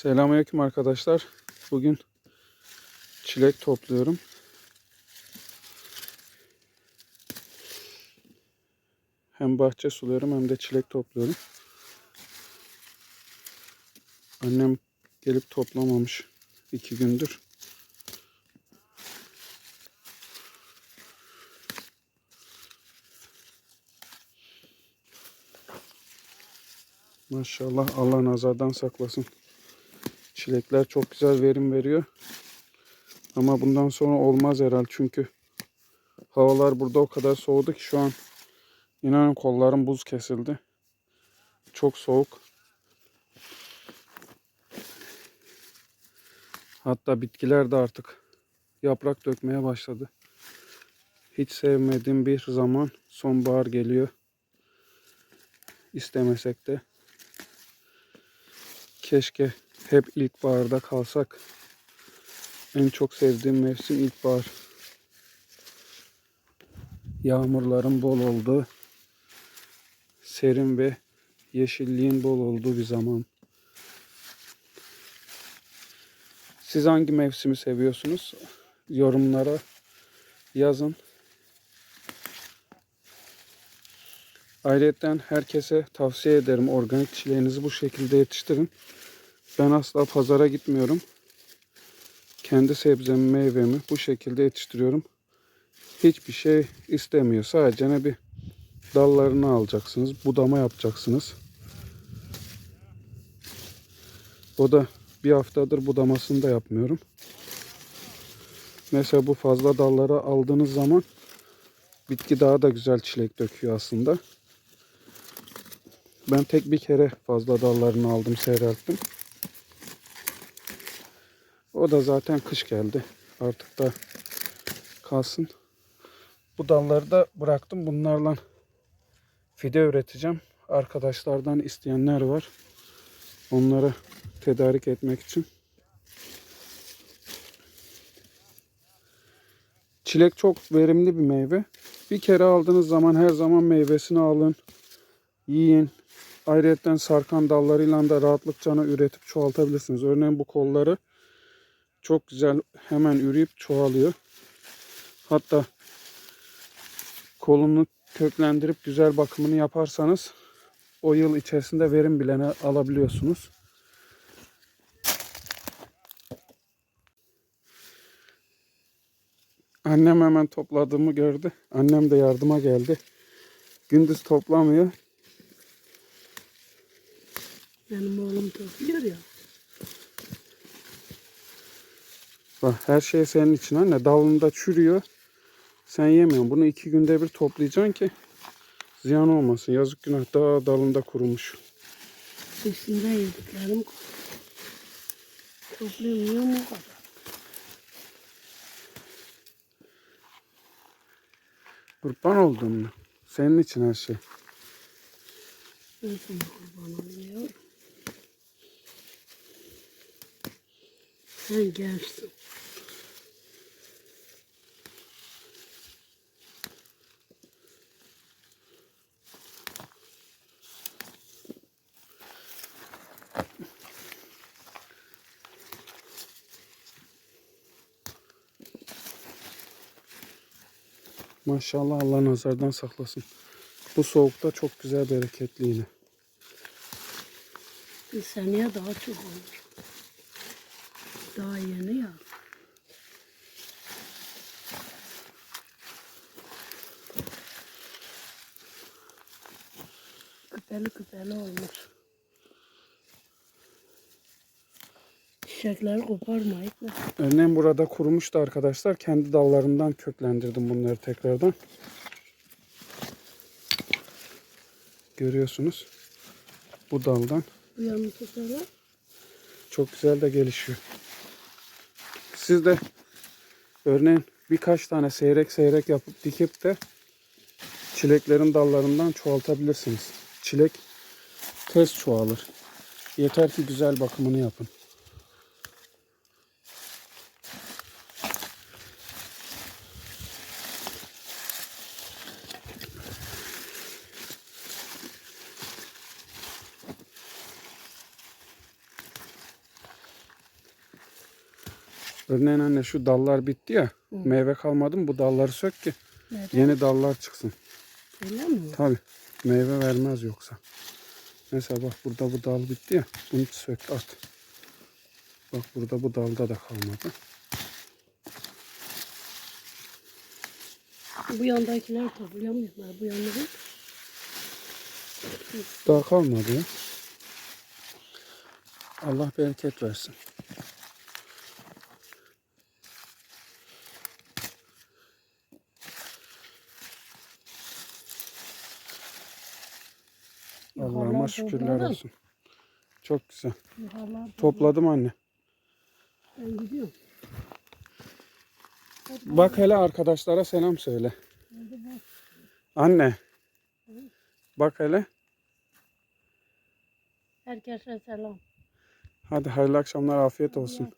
Selamünaleyküm arkadaşlar. Bugün çilek topluyorum. Hem bahçe suluyorum hem de çilek topluyorum. Annem gelip toplamamış iki gündür. Maşallah Allah nazardan saklasın. Çilekler çok güzel verim veriyor. Ama bundan sonra olmaz herhal çünkü havalar burada o kadar soğudu ki şu an inanın kollarım buz kesildi. Çok soğuk. Hatta bitkiler de artık yaprak dökmeye başladı. Hiç sevmediğim bir zaman sonbahar geliyor. İstemesek de. Keşke hep ilkbaharda kalsak. En çok sevdiğim mevsim ilkbahar. Yağmurların bol olduğu, serin ve yeşilliğin bol olduğu bir zaman. Siz hangi mevsimi seviyorsunuz? Yorumlara yazın. Ayrıca herkese tavsiye ederim organik çileğinizi bu şekilde yetiştirin. Ben asla pazara gitmiyorum. Kendi sebzemi, meyvemi bu şekilde yetiştiriyorum. Hiçbir şey istemiyor. Sadece ne bir dallarını alacaksınız. Budama yapacaksınız. O da bir haftadır budamasını da yapmıyorum. Mesela bu fazla dallara aldığınız zaman bitki daha da güzel çilek döküyor aslında. Ben tek bir kere fazla dallarını aldım, seyrelttim. O da zaten kış geldi. Artık da kalsın. Bu dalları da bıraktım. Bunlarla fide üreteceğim. Arkadaşlardan isteyenler var. Onları tedarik etmek için. Çilek çok verimli bir meyve. Bir kere aldığınız zaman her zaman meyvesini alın. Yiyin. Ayrıca sarkan dallarıyla da rahatlıkça üretip çoğaltabilirsiniz. Örneğin bu kolları çok güzel hemen üreyip çoğalıyor. Hatta kolunu köklendirip güzel bakımını yaparsanız o yıl içerisinde verim bilene alabiliyorsunuz. Annem hemen topladığımı gördü. Annem de yardıma geldi. Gündüz toplamıyor. Benim oğlum topluyor ya. Bak her şey senin için anne. Dalında çürüyor. Sen yemiyorsun. Bunu iki günde bir toplayacaksın ki ziyan olmasın. Yazık günah daha dalında kurumuş. Üstünden yediklerim topluyor mu kadar? Kurban oldun mu? Senin için her şey. Sana kurban oluyor. Sen gelsin. Maşallah Allah nazardan saklasın. Bu soğukta çok güzel bereketli yine. Bir seneye daha çok olur. Daha yeni ya. Küpeli küpeli olmuş. Çiçekleri koparmayıp Örneğin burada kurumuştu arkadaşlar. Kendi dallarından köklendirdim bunları tekrardan. Görüyorsunuz. Bu daldan bu çok güzel de gelişiyor. Siz de örneğin birkaç tane seyrek seyrek yapıp dikip de çileklerin dallarından çoğaltabilirsiniz. Çilek tez çoğalır. Yeter ki güzel bakımını yapın. Örneğin anne şu dallar bitti ya. Meyve kalmadı mı bu dalları sök ki Neden? yeni dallar çıksın. Öyle mi? Tabi meyve vermez yoksa. Mesela bak burada bu dal bitti ya. Bunu sök at. Bak burada bu dalda da kalmadı. Bu yandakiler toplayamıyorlar. Bu yanları Daha kalmadı ya. Allah bereket versin. Allah'ıma şükürler olsun. Çok güzel. Topladım anne. Ben gidiyorum. Bak hele arkadaşlara selam söyle. Anne. Bak hele. Herkese selam. Hadi hayırlı akşamlar afiyet olsun.